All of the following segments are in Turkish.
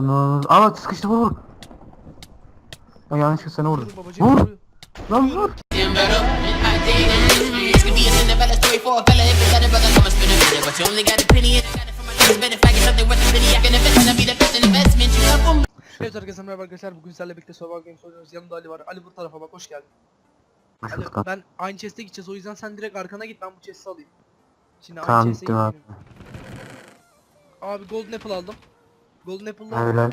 Onu... Ama sıkıştı vur vur. Ay yanlışlıkla sana vurdum. Vur babacığım Vur. vur. Lan vur. Evet arkadaşlar merhaba arkadaşlar bugün sizlerle birlikte Survival Games oynuyoruz yanımda Ali var Ali bu tarafa bak hoş geldin Hoş Ali bulduk ben aynı chest'e gideceğiz o yüzden sen direkt arkana git ben bu chest'i alayım Şimdi Tamam aynı chest'e gittim abi. gitmeyeyim. Abi golden apple aldım Golden apple'la Öyle.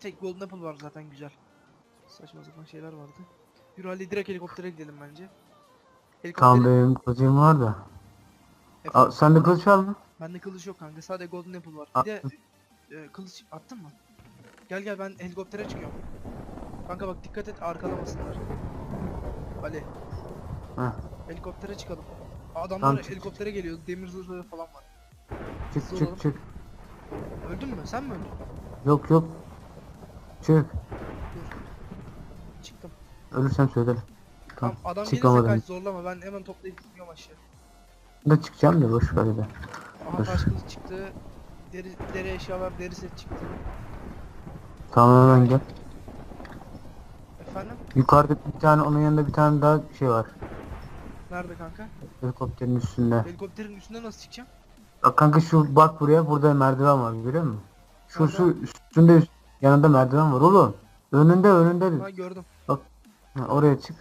tek golden apple var zaten güzel Saçma sapan şeyler vardı Yürü Ali direkt helikoptere gidelim bence Tamam Helikoptere benim kılıcım var da. Efendim? Aa, sen de kılıç var mı? Bende kılıç yok kanka sadece golden apple var Bir de e, kılıç attın mı? Gel gel ben helikoptere çıkıyorum Kanka bak dikkat et arkalamasınlar Ali Heh. Helikoptere çıkalım. Adamlar Tamam, çık, helikoptere geliyor. Demir zırhları falan var. Çık Hızlı çık olalım. çık. Öldün mü? Sen mi öldün? Yok yok. Çık. Çıktım. Ölürsem söyle. Tamam, adam gelirse kaç zorlama. Ben hemen toplayıp gidiyorum aşağı. De çıkacağım da boş ver de. Aha taş kılıç çıktı. Deri, deri eşyalar, deri set çıktı. Tamam hemen gel. Efendim? Yukarıda bir tane onun yanında bir tane daha şey var. Nerede kanka? Helikopterin üstünde. Helikopterin üstüne nasıl çıkacağım? Bak kanka şu bak buraya burada merdiven var görüyor musun? Şu Nerede? şu üstünde üst, yanında merdiven var oğlum. Önünde önünde. Ha gördüm. Ha, oraya çık.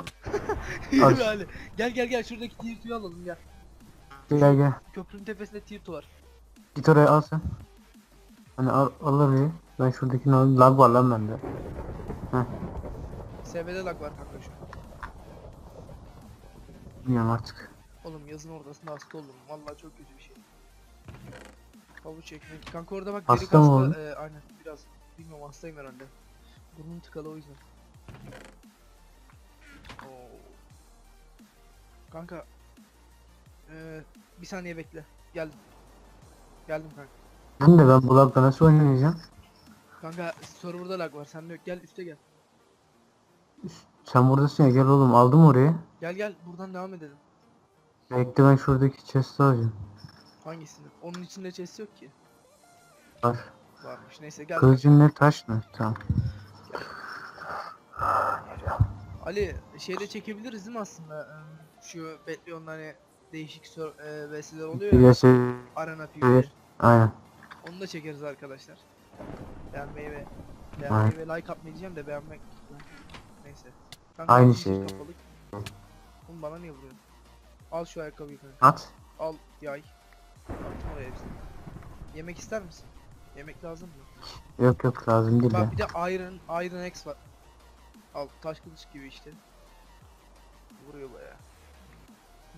Yürü Ali. Gel gel gel şuradaki tirtuyu alalım gel. Gel gel. Köprünün tepesinde tirtu var. Git oraya al sen. Hani al, al orayı. Ben şuradakini alayım. Lag var lan bende. SB'de lag var kanka şu an. Bilmiyorum artık. Oğlum yazın ortasında hasta oldum. Vallahi çok kötü bir şey. Havuç ekmek. Kanka orada bak Hasta deri mı kasta. oldun? E, aynen biraz. Bilmiyorum hastayım herhalde. Burnum tıkalı o yüzden. Oo. Kanka. Ee, bir saniye bekle. Geldim. Geldim kanka. Ben de ben bu lagla nasıl oynayacağım? Kanka serverda lag var. Sen de yok. Gel üste gel. Sen buradasın ya gel oğlum aldım orayı. Gel gel buradan devam edelim. Bekle ben şuradaki chest'i alacağım. Hangisini? Onun içinde chest yok ki. Var. Varmış. Neyse gel. Kılıcın ne taş mı? Tamam. Ali şeyde çekebiliriz değil mi aslında? Ee, Şu Betlion'da hani değişik sor- e, VS'ler oluyor ya. Piyasa Arena PvP. Aynen. Onu da çekeriz arkadaşlar. Beğenmeyi ve beğenmeyi ve like atmayı diyeceğim de beğenmek neyse. Kanka Aynı şey. kapalı. Oğlum bana niye vuruyorsun? Al şu ayakkabıyı kanka. At. Al yay. Attım oraya hepsini. Yemek ister misin? Yemek lazım mı? Yok yok lazım değil ya. Bak bir de Iron Iron X var. Al taş kılıç gibi işte. Vuruyor baya.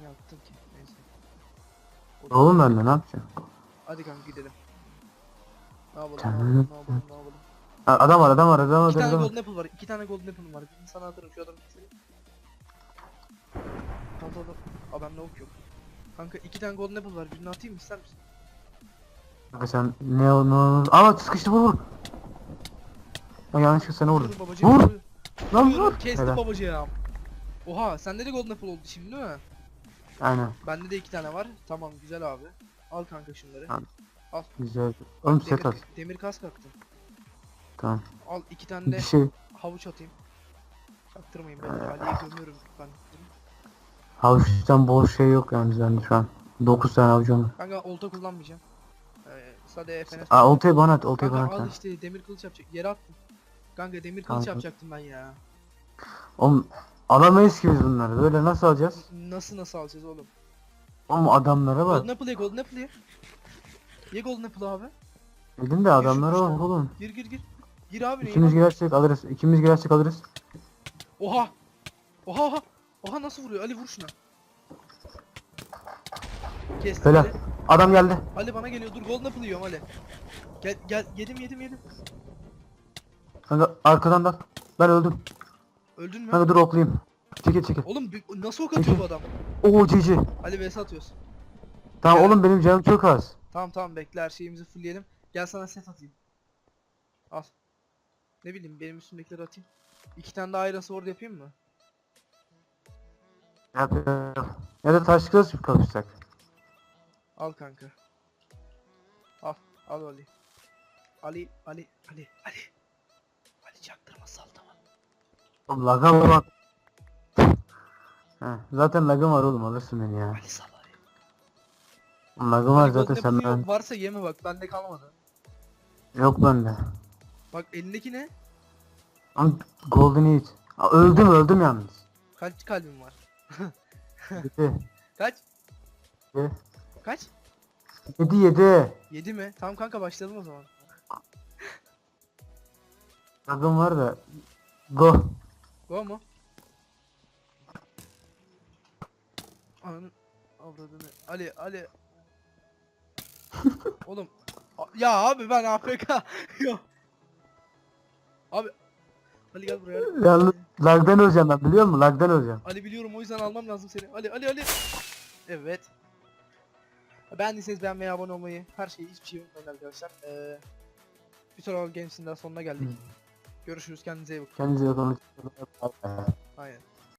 Ne yaptın ki? Neyse. O- Oğlum ben de ne yapacağım? Hadi kanka gidelim. Ne yapalım? Ne yapalım? Ne yapalım? Ne yapalım? Adam var adam var adam var İki tane golden apple var. İki tane golden apple var. Birini sana atarım. Şu adamı. Tamam. tamam. Aa bende ok yok. Kanka iki tane golden apple var. Birini atayım mı ister misin? Kanka sen ne o ne o. Ama sıkıştı vur vur. Ay yanlışlıkla sana vurdum. Vur babacığım. Vur. Lan vur. Kestim Helal. babacığım. Oha sende de golden apple oldu şimdi değil mi? Aynen. Bende de iki tane var. Tamam güzel abi. Al kanka şunları. Al. Güzel. Oğlum set at. Demir, demir kas kalktı. Tamam. Al iki tane Bir de şey. havuç atayım. Çaktırmayın ben Ali'yi gömüyorum ben. Havuçtan bol şey yok yani bende şu an. 9 tane avucum var. Kanka olta kullanmayacağım. Ee, sadece FNS. Aa oltayı bana at oltayı bana Kanka at. al lan. işte demir kılıç yapacak. Yere attım. Kanka demir kılıç Kanka. yapacaktım ben ya. Oğlum alamayız ki biz bunları. Böyle nasıl alacağız? Nasıl nasıl alacağız oğlum? Oğlum adamlara bak. Golden Apple ye Golden Apple ye. Ye Golden Apple abi. Elimde adamlara bak oğlum. Gir gir gir. Gir abi İkimiz abi? girersek alırız. İkimiz girersek alırız. Oha. Oha oha. Oha nasıl vuruyor? Ali vur şuna. Kestim Helal. Ali. Adam geldi. Ali bana geliyor. Dur Golden Apple yiyorum Ali. Gel gel yedim yedim yedim. Kanka arkadan da. Ben öldüm. Öldün mü? Kanka dur oklayayım. Çekil çekil. Oğlum nasıl ok atıyor bu adam? Oo cici. Ali vs atıyorsun. Tamam oğlum benim canım çok az. Tamam tamam bekle her şeyimizi fullleyelim. Gel sana set atayım. Al. Ne bileyim benim üstümdekileri atayım. İki tane daha Iron Sword yapayım mı? Yap, yap. Ya da taş kılıç mı kapışsak? Al kanka. Al. Al Ali. Ali Ali Ali Ali. Ali çaktırma sal tamam. Oğlum laga bak. Heh, zaten lagım var oğlum alırsın beni ya. Ali sal Ali. Oğlum Lagım var zaten sen ben. varsa yeme bak bende kalmadı. Yok bende. Bak elindeki ne? Ama Golden. Aa, öldüm öldüm yalnız. Kaç kalbin var? Kaç? Kaç? Yedi yedi. 7 mi? Tamam kanka başlayalım o zaman. Lagım var da. Go. Go mu? Ananın avradını. Ali Ali. Oğlum. A- Ya abi ben AFK. Yok. Abi. Ali gel buraya. Ali. Yalnız lagdan öleceğim ben biliyor musun? Lagdan öleceğim. Ali biliyorum o yüzden almam lazım seni. Ali Ali Ali. Evet. Beğendiyseniz beğenmeyi, abone olmayı, her şeyi hiçbir şey unutmayın arkadaşlar. Ee, bir sonraki Games'in daha sonuna geldik. Görüşürüz kendinize iyi bakın. Kendinize iyi bakın.